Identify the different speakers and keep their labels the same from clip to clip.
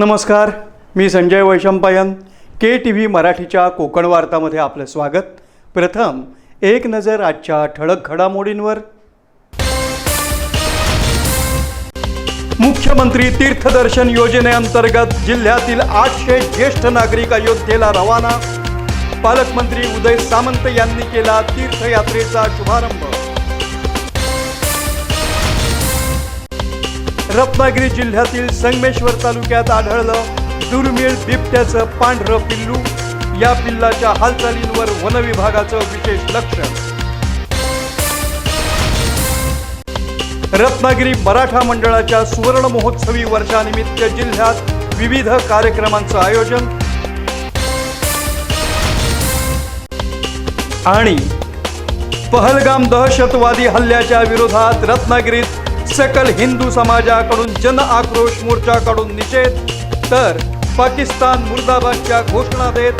Speaker 1: नमस्कार मी Sanjay Vaishampayan K T V मराठीच्या कोकण वार्तामध्ये आपलं स्वागत. प्रथम एक नजर आजच्या ठळक घडामोडींवर. मुख्यमंत्री तीर्थदर्शन योजनेअंतर्गत जिल्ह्यातील आठशे ज्येष्ठ नागरिक अयोध्येला रवाना. पालकमंत्री उदय सामंत यांनी केला तीर्थयात्रेचा शुभारंभ. रत्नागिरी जिल्ह्यातील संगमेश्वर तालुक्यात आढळलं दुर्मिळ बिबट्याचं पांढरं पिल्लू. या पिल्लाच्या हालचालींवर वनविभागाचं विशेष लक्ष. रत्नागिरी मराठा मंडळाच्या सुवर्ण महोत्सवी वर्षानिमित्त जिल्ह्यात विविध कार्यक्रमांचं आयोजन. आणि पहलगाम दहशतवादी हल्ल्याच्या विरोधात रत्नागिरीत सकल हिंदू समाजाकडून जन आक्रोश मोर्चाकडून निषेध. तर पाकिस्तान मुर्दाबादच्या घोषणा देत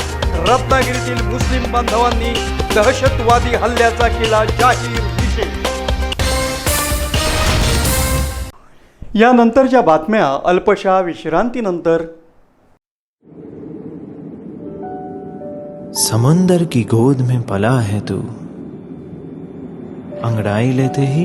Speaker 1: रत्नागिरीतील मुस्लिम बांधवांनी दहशतवादी हल्ल्याचा केला जाहीर निषेध. यानंतरच्या बातम्या अल्पशा विश्रांतीनंतर.
Speaker 2: समंदर की गोद में पला है तू. अंगड़ाई लेते ही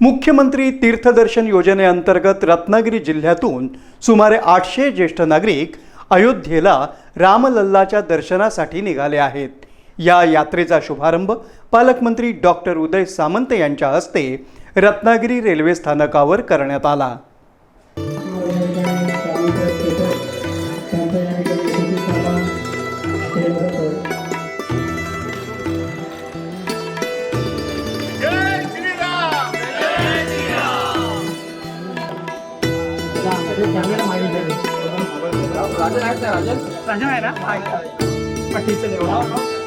Speaker 1: मुख्यमंत्री तीर्थदर्शन योजनेअंतर्गत रत्नागिरी जिल्ह्यातून सुमारे आठशे ज्येष्ठ नागरिक अयोध्येला रामलल्लाच्या दर्शनासाठी निघाले आहेत. या यात्रेचा शुभारंभ पालकमंत्री डॉक्टर उदय सामंत यांच्या हस्ते रत्नागिरी रेल्वे स्थानकावर करण्यात आला.
Speaker 3: राजन आहे ना पाठीचं देऊ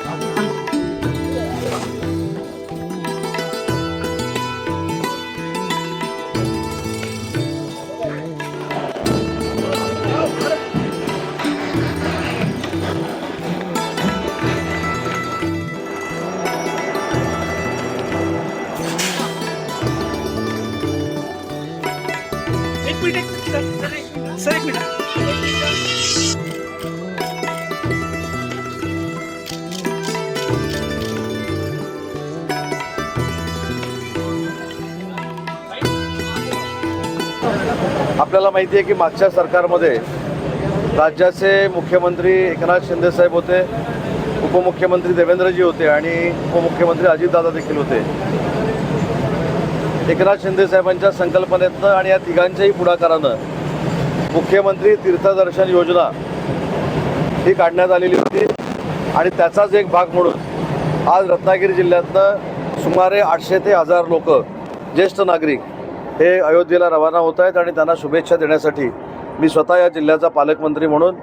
Speaker 4: आपल्याला माहिती आहे की मागच्या सरकारमध्ये राज्याचे मुख्यमंत्री एकनाथ शिंदेसाहेब होते उपमुख्यमंत्री देवेंद्रजी होते आणि उपमुख्यमंत्री अजितदादा देखील होते. एकनाथ शिंदे साहेबांच्या संकल्पनेतनं आणि या तिघांच्याही पुढाकारानं मुख्यमंत्री तीर्थदर्शन योजना ही काढण्यात आलेली होती आणि त्याचाच एक भाग म्हणून आज रत्नागिरी जिल्ह्यातनं सुमारे आठशे ते हजार लोक ज्येष्ठ नागरिक हे अयोध्येला रवाना होत आहेत आणि त्यांना शुभेच्छा देण्यासाठी मी स्वतः या जिल्ह्याचा पालकमंत्री म्हणून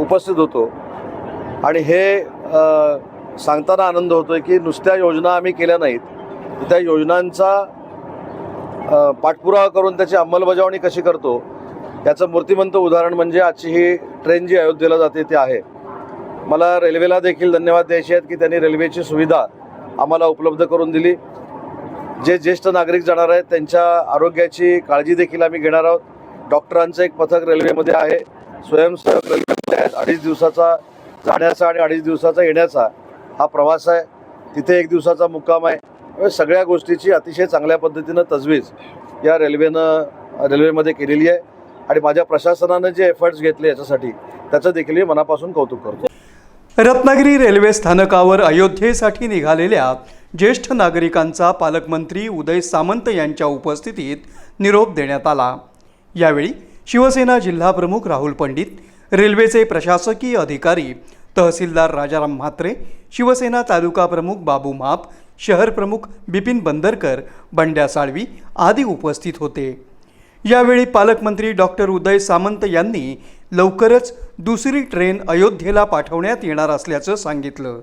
Speaker 4: उपस्थित होतो. आणि हे सांगताना आनंद होतो आहे की नुसत्या योजना आम्ही केल्या नाहीत. त्या योजनांचा पाठपुरावा करून त्याची अंमलबजावणी कशी करतो याचं मूर्तिमंत उदाहरण म्हणजे आजची ही ट्रेन जी अयोध्येला जाते ती आहे. मला रेल्वेला देखील धन्यवाद द्यायचे आहेत की त्यांनी रेल्वेची सुविधा आम्हाला उपलब्ध करून दिली. जे ज्येष्ठ नागरिक जाणार आहेत त्यांच्या आरोग्याची काळजी देखील आम्ही घेणार आहोत. डॉक्टरांचं एक पथक रेल्वेमध्ये आहे. स्वयंसेवक रेल्वेमध्ये आहेत. अडीच दिवसाचा जाण्याचा आणि अडीच दिवसाचा येण्याचा हा प्रवास आहे. तिथे एक दिवसाचा मुक्काम आहे. सगळ्या गोष्टीची अतिशय चांगल्या पद्धतीनं तजवीज या रेल्वेनं रेल्वेमध्ये केलेली आहे. आणि माझ्या प्रशासनानं जे एफर्ट्स घेतले याच्यासाठी त्याचं देखील मी मनापासून कौतुक करतो.
Speaker 1: रत्नागिरी रेल्वे स्थानकावर अयोध्येसाठी निघालेल्या ज्येष्ठ नागरिकांचा पालकमंत्री उदय सामंत यांच्या उपस्थितीत निरोप देण्यात आला. यावेळी शिवसेना जिल्हाप्रमुख राहुल पंडित रेल्वेचे प्रशासकीय अधिकारी तहसीलदार राजाराम म्हात्रे शिवसेना तालुका प्रमुख बाबू माप शहर प्रमुख बिपिन बंदरकर बंड्या साळवी आदी उपस्थित होते. यावेळी पालकमंत्री डॉक्टर उदय सामंत यांनी लवकरच दुसरी ट्रेन अयोध्येला पाठवण्यात येणार असल्याचं सांगितलं.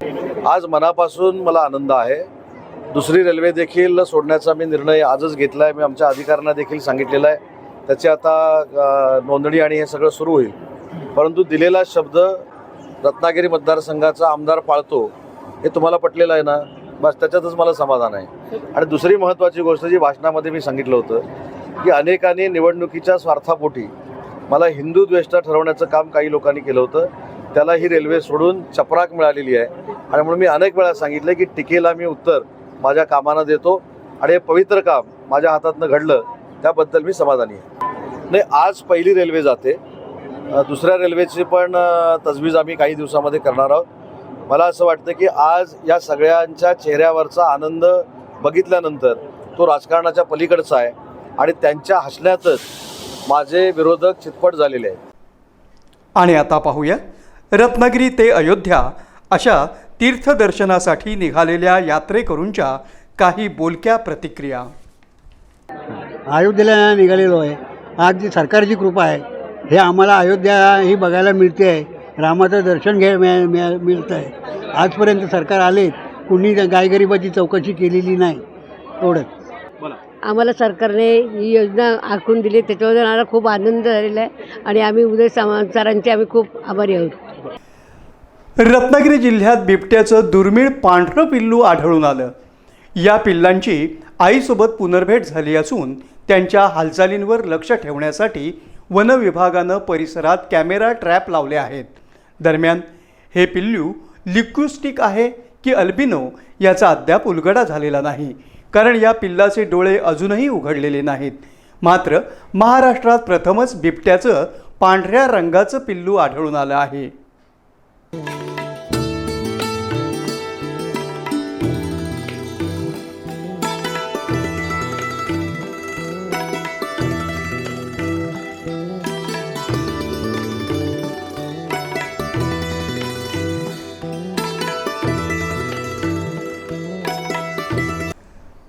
Speaker 4: आज मनापासून मला आनंद आहे. दुसरी रेल्वे देखील सोडण्याचा मी निर्णय आजच घेतला आहे मी आमच्या अधिकाऱ्यांना देखील सांगितलेला आहे. त्याची आता नोंदणी आणि हे सगळं सुरू होईल. परंतु दिलेला शब्द रत्नागिरी मतदारसंघाचा आमदार पाळतो हे तुम्हाला पटलेलं आहे ना? बस त्याच्यातच मला समाधान आहे. आणि दुसरी महत्त्वाची गोष्ट जी भाषणामध्ये मी सांगितलं होतं की अनेकांनी निवडणुकीच्या स्वार्थापोटी मला हिंदू द्वेष्टा ठरवण्याचं काम काही लोकांनी केलं होतं. त्याला ही रेल्वे सोडून चपराक मिळालेली आहे. आणि म्हणून मी अनेक वेळा सांगितलं की टीकेला मी उत्तर माझ्या कामानं देतो. आणि हे पवित्र काम माझ्या हातातनं घडलं त्याबद्दल मी समाधानी आहे. नाही आज पहिली रेल्वे जाते. दुसऱ्या रेल्वेची पण तजवीज आम्ही काही दिवसामध्ये करणार आहोत. मला असं वाटतं की आज या सगळ्यांच्या चेहऱ्यावरचा आनंद बघितल्यानंतर तो राजकारणाच्या पलीकडचा आहे. आणि त्यांच्या हसण्यातच माझे विरोधक चितपट झालेले आहेत.
Speaker 1: आणि आता पाहूया रत्नागिरी ते अयोध्या अशा तीर्थदर्शनासाठी निघालेल्या यात्रेकरूंच्या काही बोलक्या प्रतिक्रिया.
Speaker 5: अयोध्येला निघालेलो आहे. आज जी सरकारची कृपा आहे हे आम्हाला अयोध्या ही बघायला मिळते आहे. रामाचं दर्शन घ्या मिळ मिळ- मिळतं आहे आजपर्यंत सरकार आले कुणी गायगरिबाची चौकशी केलेली नाही. एवढंच.
Speaker 6: आम्हाला सरकारने ही योजना आखून दिली. त्याच्याबद्दल आम्हाला खूप आनंद झालेला आहे आणि आम्ही उदय सरांचे आम्ही खूप आभारी आहोत.
Speaker 1: रत्नागिरी जिल्ह्यात बिबट्याचं दुर्मिळ पांढरं पिल्लू आढळून आलं. या पिल्लांची आईसोबत पुनर्भेट झाली असून त्यांच्या हालचालींवर लक्ष ठेवण्यासाठी वन विभागानं परिसरात कॅमेरा ट्रॅप लावले आहेत. दरम्यान हे पिल्लू लिक्विस्टिक आहे की अल्बिनो याचा अद्याप उलगडा झालेला नाही. कारण या पिल्लाचे डोळे अजूनही उघडलेले नाहीत. मात्र महाराष्ट्रात प्रथमच बिबट्याचं पांढऱ्या रंगाचं पिल्लू आढळून आलं आहे.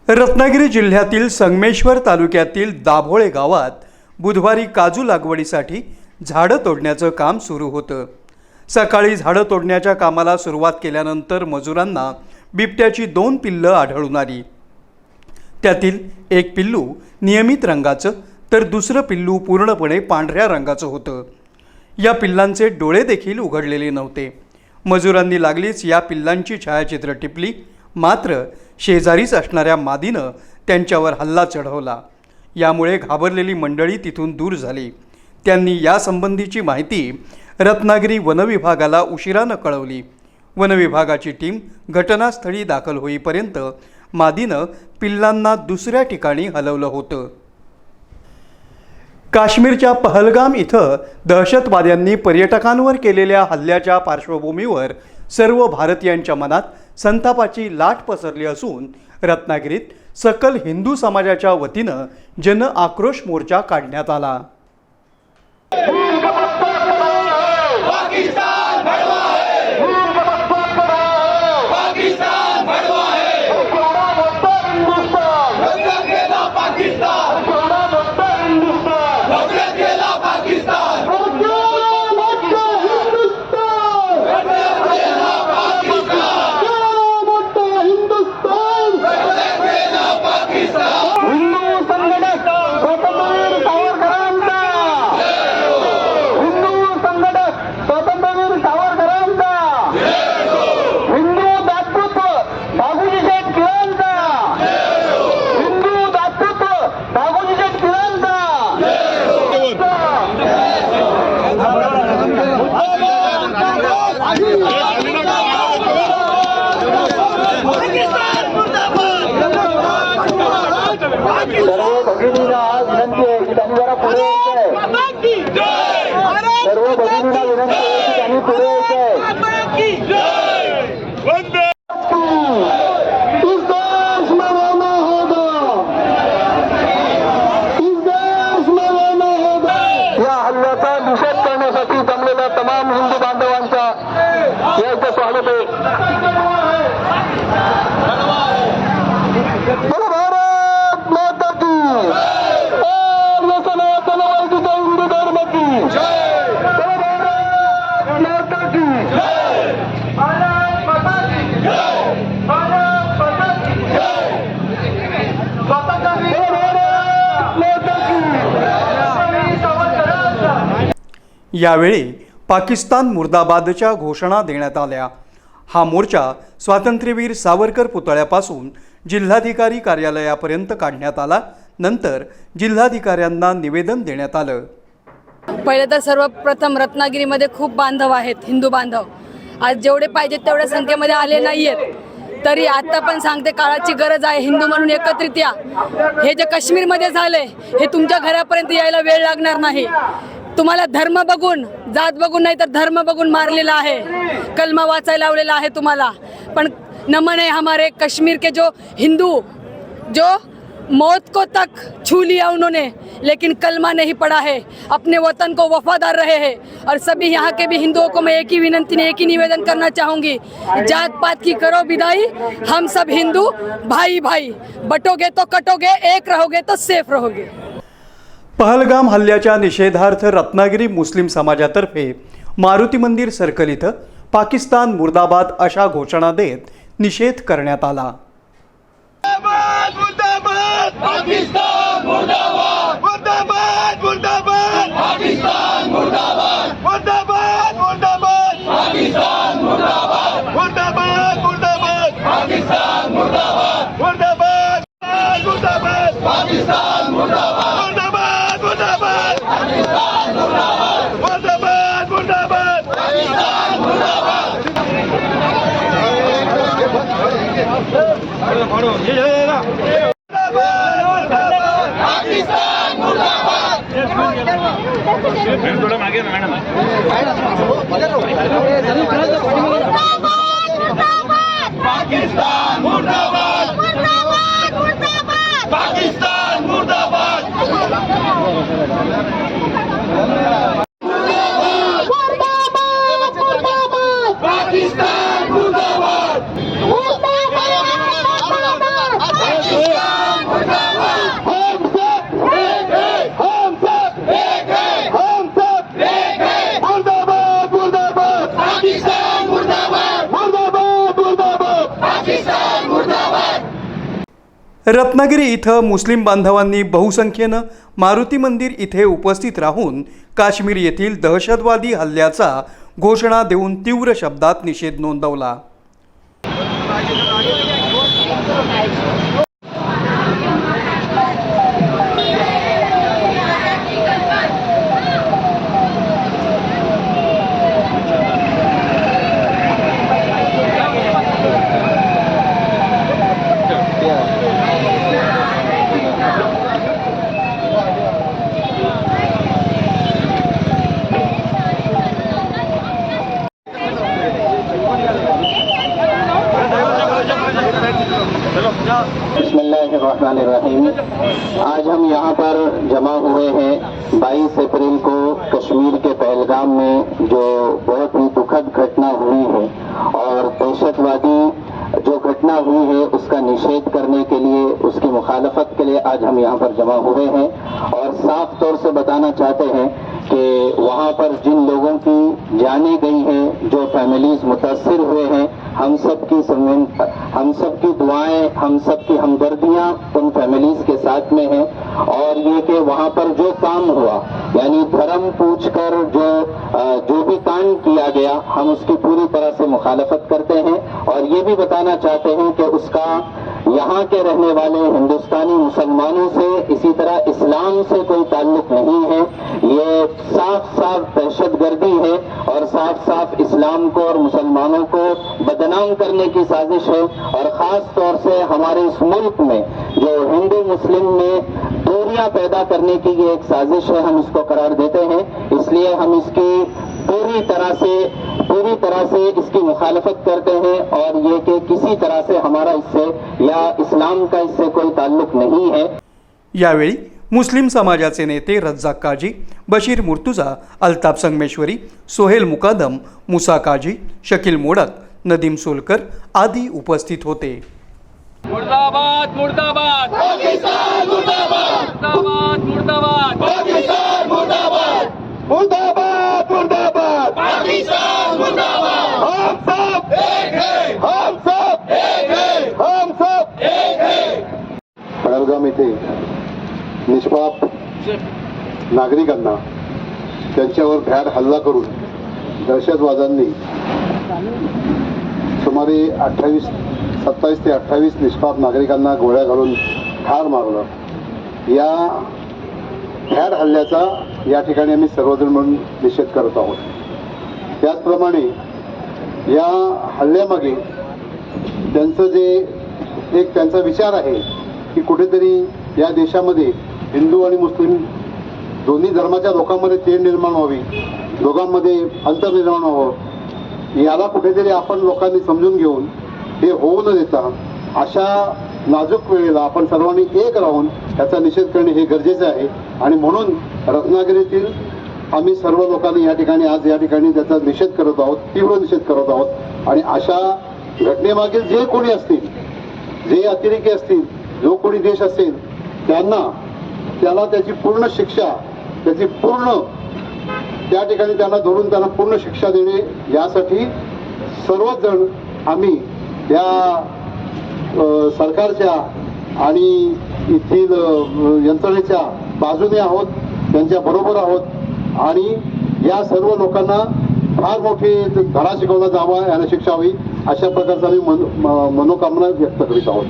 Speaker 1: रत्नागिरी जिल्ह्यातील संगमेश्वर तालुक्यातील दाभोळे गावात बुधवारी काजू लागवडीसाठी झाडं तोडण्याचं काम सुरू होतं. सकाळी झाडं तोडण्याच्या कामाला सुरुवात केल्यानंतर मजुरांना बिबट्याची दोन पिल्लं आढळून आली. त्यातील एक पिल्लू नियमित रंगाचं तर दुसरं पिल्लू पूर्णपणे पांढऱ्या रंगाचं होतं. या पिल्लांचे डोळे देखील उघडलेले नव्हते. मजुरांनी लागलीच या पिल्लांची छायाचित्र टिपली मात्र शेजारीच असणाऱ्या मादीनं त्यांच्यावर हल्ला चढवला. यामुळे घाबरलेली मंडळी तिथून दूर झाली. त्यांनी यासंबंधीची माहिती रत्नागिरी वनविभागाला उशिरानं कळवली. वनविभागाची टीम घटनास्थळी दाखल होईपर्यंत मादीनं पिल्लांना दुसऱ्या ठिकाणी हलवलं होतं. काश्मीरच्या पहलगाम इथं दहशतवाद्यांनी पर्यटकांवर केलेल्या हल्ल्याच्या पार्श्वभूमीवर सर्व भारतीयांच्या मनात संतापाची लाट पसरली असून रत्नागिरीत सकल हिंदू समाजाच्या वतीनं जन आक्रोश मोर्चा काढण्यात आला.
Speaker 7: सर्व भगिनींना विनंती आहे की त्यांनी जरा पुढे यायचं आहे सर्व भगिनींना विनंती
Speaker 1: यावेळी पाकिस्तान मुर्दाबादच्या घोषणा देण्यात आल्या. हा मोर्चा स्वातंत्र्यवीर सावरकर पुतळ्यापासून जिल्हाधिकारी कार्यालयापर्यंत काढण्यात आला. नंतर जिल्हाधिकाऱ्यांना निवेदन देण्यात आलं.
Speaker 8: पहिले तर सर्वप्रथम रत्नागिरीमध्ये खूप बांधव आहेत हिंदू बांधव. आज जेवढे पाहिजेत तेवढ्या संख्येमध्ये आले नाही आहेत तरी आता पण सांगते काळाची गरज आहे हिंदू म्हणून एकत्रित या. हे जे काश्मीरमध्ये झाले हे तुमच्या घरापर्यंत यायला वेळ लागणार नाही. तुम्हाला धर्म बघून, जात बघून नाही तर धर्म बघून मारलेला आहे. कलमा वाचायला लावलेला आहे तुम्हाला. पण नमन है हमारे कश्मीर के जो हिंदू, जो मौत को तक छू लिया उन्होंने, लेकिन कलमा नहीं पड़ा है। अपने वतन को वफादार रहे हैं। और सभी यहाँ के भी हिंदुओं को मैं एक ही विनंती एक ही निवेदन करना चाहूँगी जात पात की करो विदाई। हम सब हिंदू भाई भाई बटोगे तो कटोगे, एक रहोगे तो सेफ़ रहोगे।
Speaker 1: पहलगाम हल्ल्याच्या निषेधार्थ रत्नागिरी मुस्लिम समाजातर्फे मारुती मंदिर सर्कल इथं पाकिस्तान मुर्दाबाद अशा घोषणा देत निषेध करण्यात आला.
Speaker 7: पाकिस्तान मुर्दाबाद मुर्दाबाद मुर्दाबाद पाकिस्तान मुर्दाबाद मुर्दाबाद मुर्दाबाद पाकिस्तान मुर्दाबाद मुर्दाबाद मुर्दाबाद पाकिस्तान मुर्दाबाद मुर्दाबाद मुर्दाबाद पाकिस्तान मुर्दाबाद मुर्दाबाद मुर्दाबाद पाकिस्तान मुर्दाबाद मुर्दाबाद मुर्दाबाद पाकिस्तान मुर्दाबाद पाकिस्तान मुर्दाबाद। पाकिस्तान मुर्दाबाद पाकिस्तान मुर्दाबाद पाकिस्तान मुर्दाबाद हम सब एक है हम सब एक है हम सब एक है मुर्दाबाद मुर्दाबाद पाकिस्तान मुर्दाबाद मुर्दाबाद मुर्दाबाद पाकिस्तान मुर्दाबाद
Speaker 1: रत्नागिरी इथं मुस्लिम बांधवांनी बहुसंख्येनं मारुती मंदिर इथे उपस्थित राहून काश्मीर येथील दहशतवादी हल्ल्याचा घोषणा देऊन तीव्र शब्दात निषेध नोंदवला.
Speaker 9: की हम सब की दुआएँ, हम सब की हमदर्दियाँ उन फैमिलीज़ के साथ में हैं और ये कि वहाँ पर जो काम हुआ, यानी धर्म पूछकर जो जो भी कांड किया गया, हम उसकी पूरी तरह से मुखालफत करते हैं और ये भी बताना चाहते हैं कि उसका यहाँ के रहने वाले हिंदुस्तानी मुसलमानों से, इसी तरह इस्लाम से कोई ताल्लुक नहीं है। ये साफ़ साफ़ दहशतगर्दी है और साफ़ साफ़ इस्लाम को और मुसलमानों को बदनाम करने की साजिश है। और खास तौर से हमारे इस मुल्क में, जो हिंदू मुस्लिम में दूरियाँ पैदा करने की ये एक साजिश है, हम इसको करार देते हैं। इसलिए हम इसकी पूरी तरह से पूरी तरह से इसकी मुखालफत करते हैं और ये कि किसी तरह से हमारा इससे या इस्लाम का इससे कोई ताल्लुक नहीं है।
Speaker 1: यावेळी मुस्लिम समाजाचे नेते रज्जाक काजी बशीर मुर्तुजा अल्ताफ संगमेश्वरी सोहेल मुकादम मुसा काजी शकील मोडक नदीम सोलकर आदी उपस्थित होते।
Speaker 3: मुर्दाबाद मुर्दाबाद।
Speaker 7: पाकिस्तान मुर्दाबाद।
Speaker 3: मुर्दाबाद मुर्दाबाद।
Speaker 7: पाकिस्तान मुर्दाबाद। मुर्दाबाद। पहलगाम येथे निष्पाप नागरिकांना त्यांच्यावर भ्याड हल्ला करून दहशतवाद्यांनी सुमारे अठ्ठावीस सत्तावीस ते अठ्ठावीस निष्पाप नागरिकांना गोळ्या घालून ठार मारलं. या भ्याड हल्ल्याचा या ठिकाणी आम्ही सर्वजण म्हणून निषेध करत आहोत. त्याचप्रमाणे या हल्ल्यामागे त्यांचं जे एक त्यांचा विचार आहे की कुठेतरी या देशामध्ये हिंदू आणि मुस्लिम दोन्ही धर्माच्या लोकांमध्ये तेढ निर्माण व्हावी दोघांमध्ये अंतर निर्माण व्हावं याला कुठेतरी आपण लोकांनी समजून घेऊन हे होऊ न देता अशा नाजूक वेळेला आपण सर्वांनी एक राहून त्याचा निषेध करणे हे गरजेचे आहे. आणि म्हणून रत्नागिरीतील आम्ही सर्व लोकांनी या ठिकाणी आज या ठिकाणी त्याचा निषेध करत आहोत तीव्र निषेध करत आहोत. आणि अशा घटनेमागील जे कोणी असतील जे अतिरेकी असतील जो कोणी देश असेल त्यांना त्याला त्याची पूर्ण शिक्षा त्याची पूर्ण त्या ठिकाणी त्यांना धरून त्यांना पूर्ण शिक्षा देणे यासाठी सर्वच जण आम्ही या सरकारच्या आणि येथील यंत्रणेच्या बाजूने आहोत त्यांच्या बरोबर आहोत आणि या सर्व लोकांना फार मोठी धडा शिकवला जावा यांना शिक्षा होईल अशा प्रकारचा आम्ही मन- म- मनोकामना व्यक्त करीत आहोत.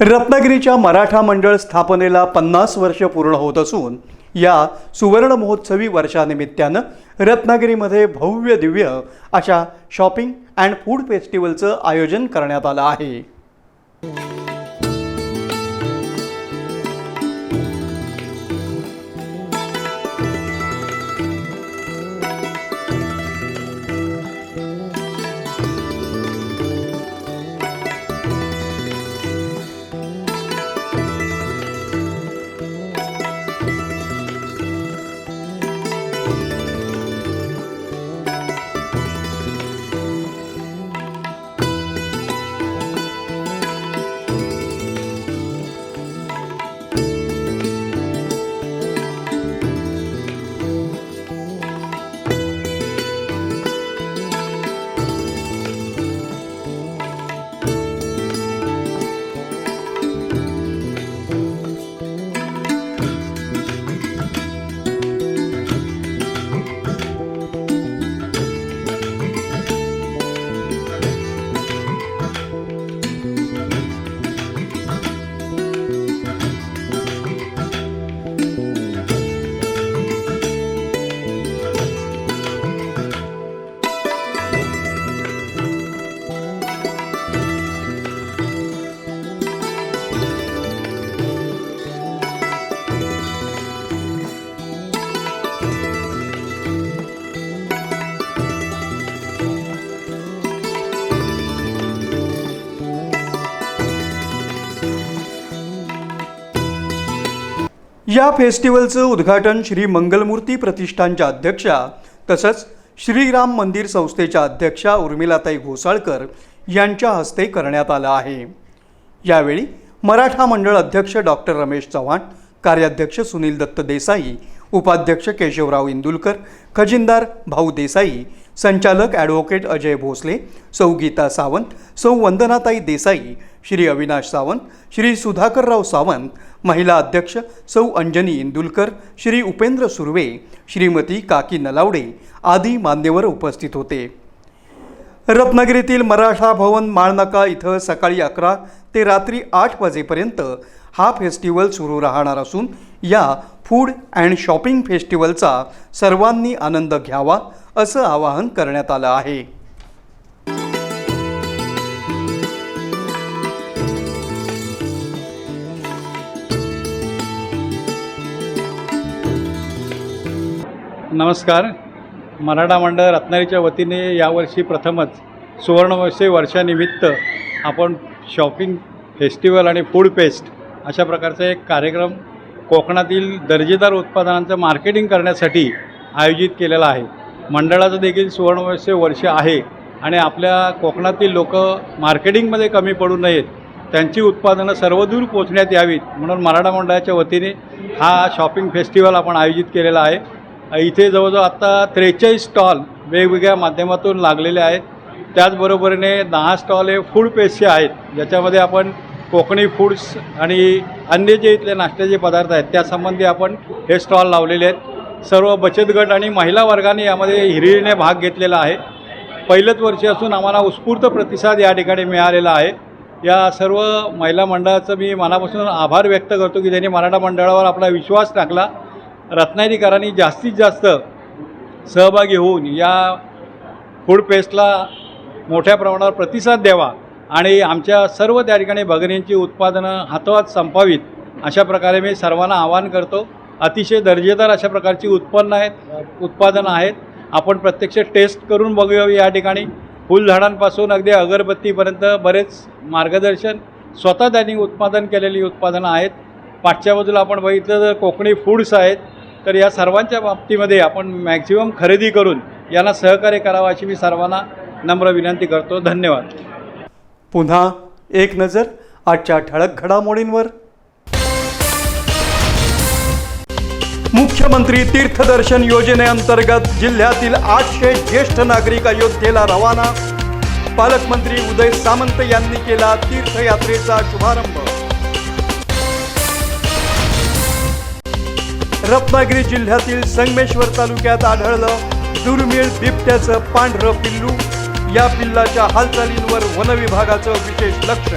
Speaker 1: रत्नागिरीच्या मराठा मंडळ स्थापनेला पन्नास वर्ष पूर्ण होत असून या सुवर्ण महोत्सवी वर्षानिमित्तानं रत्नागिरीमध्ये भव्य दिव्य अशा शॉपिंग अँड फूड फेस्टिवलचं आयोजन करण्यात आलं आहे. या फेस्टिवलचं उद्घाटन श्री मंगलमूर्ती प्रतिष्ठानच्या अध्यक्षा तसंच श्रीराम मंदिर संस्थेच्या अध्यक्षा उर्मिलाताई घोसाळकर यांच्या हस्ते करण्यात आलं आहे. यावेळी मराठा मंडळ अध्यक्ष डॉक्टर रमेश चव्हाण कार्याध्यक्ष सुनील दत्त देसाई उपाध्यक्ष केशवराव इंदुलकर खजिनदार भाऊ देसाई संचालक ॲडव्होकेट अजय भोसले सौ गीता सावंत सौ वंदनाताई देसाई श्री अविनाश सावंत श्री सुधाकरराव सावंत महिला अध्यक्ष सौ अंजनी इंदुलकर श्री उपेंद्र सुर्वे श्रीमती काकी नलावडे आदी मान्यवर उपस्थित होते. रत्नागिरीतील मराठा भवन माळनाका इथं सकाळी अकरा ते रात्री आठ वाजेपर्यंत हा फेस्टिवल सुरू राहणार असून या फूड अँड शॉपिंग फेस्टिवलचा सर्वांनी आनंद घ्यावा असं आवाहन करण्यात आलं आहे.
Speaker 10: नमस्कार. मराठा मंडळ रत्नागिरीच्या वतीने यावर्षी प्रथमच सुवर्णवर्षे वर्षानिमित्त आपण शॉपिंग फेस्टिवल आणि फूड फेस्ट अशा प्रकारचा एक कार्यक्रम कोकणातील दर्जेदार उत्पादनांचं मार्केटिंग करण्यासाठी आयोजित केलेला आहे. मंडळाचं देखील सुवर्णवर्षे वर्ष आहे आणि आपल्या कोकणातील लोक मार्केटिंगमध्ये कमी पडू नयेत. त्यांची उत्पादनं सर्वदूर पोचण्यात यावीत म्हणून मराठा मंडळाच्या वतीने हा शॉपिंग फेस्टिवल आपण आयोजित केलेला आहे. इथे जवळजवळ आत्ता त्रेचाळीस स्टॉल वेगवेगळ्या माध्यमातून लागलेले आहेत. त्याचबरोबरीने दहा स्टॉल हे फूड पेस्टचे आहेत. ज्याच्यामध्ये आपण कोकणी फूड्स आणि अन्य जे इथले नाश्त्याचे पदार्थ आहेत त्यासंबंधी आपण हे स्टॉल लावलेले आहेत. सर्व बचत गट आणि महिला वर्गाने यामध्ये हिरिरीने भाग घेतलेला आहे. पहिलंच वर्ष असून आम्हाला उत्स्फूर्त प्रतिसाद या ठिकाणी मिळालेला आहे. या सर्व महिला मंडळाचं मी मनापासून आभार व्यक्त करतो की त्यांनी मराठा मंडळावर आपला विश्वास टाकला. रत्नागिरीकरांनी जास्तीत जास्त सहभागी होऊन या फूड पेस्टला मोठ्या प्रमाणावर प्रतिसाद द्यावा आणि आमच्या सर्व त्या ठिकाणी भगिनींची उत्पादनं हातोहात संपावीत अशा प्रकारे मी सर्वांना आवाहन करतो. अतिशय दर्जेदार अशा प्रकारची उत्पन्न आहेत उत्पादनं आहेत. आपण प्रत्यक्ष टेस्ट करून बघूया या ठिकाणी. फुलझाडांपासून अगदी अगरबत्तीपर्यंत बरेच मार्गदर्शन स्वतः त्यांनी उत्पादन केलेली उत्पादनं आहेत. पाठच्या बाजूला आपण बघितलं तर कोकणी फूड्स आहेत. तर या सर्वांच्या बाबतीमध्ये आपण मॅक्झिमम खरेदी करून यांना सहकार्य करावं अशी मी सर्वांना नम्र विनंती करतो. धन्यवाद.
Speaker 1: पुन्हा एक नजर आजच्या ठळक घडामोडींवर. मुख्यमंत्री तीर्थदर्शन योजनेअंतर्गत जिल्ह्यातील आठशे ज्येष्ठ नागरिक अयोध्येला रवाना. पालकमंत्री उदय सामंत यांनी केला तीर्थयात्रेचा शुभारंभ. रत्नागिरी जिल्ह्यातील संगमेश्वर तालुक्यात आढळलं दुर्मिळ बिबट्याचं पांढरं पिल्लू. या पिल्लाच्या हालचालींवर वनविभागाचं विशेष लक्ष.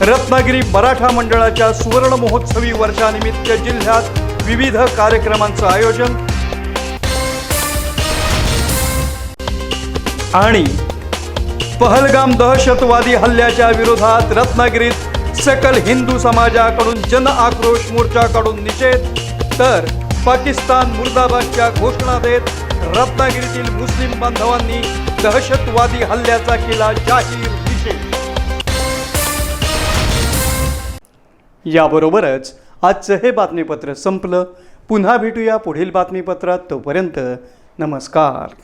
Speaker 1: रत्नागिरी मराठा मंडळाच्या सुवर्ण महोत्सवी वर्षानिमित्त जिल्ह्यात विविध कार्यक्रमांचं आयोजन. आणि पहलगाम दहशतवादी हल्ल्याच्या विरोधात रत्नागिरीत सकल हिंदू समाजाकडून जन आक्रोश मोर्चाकडून निषेध. तर पाकिस्तान मुर्दाबादच्या घोषणा देत रत्नागिरीतील मुस्लिम बांधवांनी दहशतवादी हल्ल्याचा केला जाहीर निषेध. याबरोबरच आजचं हे बातमीपत्र संपलं. पुन्हा भेटूया पुढील बातमीपत्रात तोपर्यंत नमस्कार.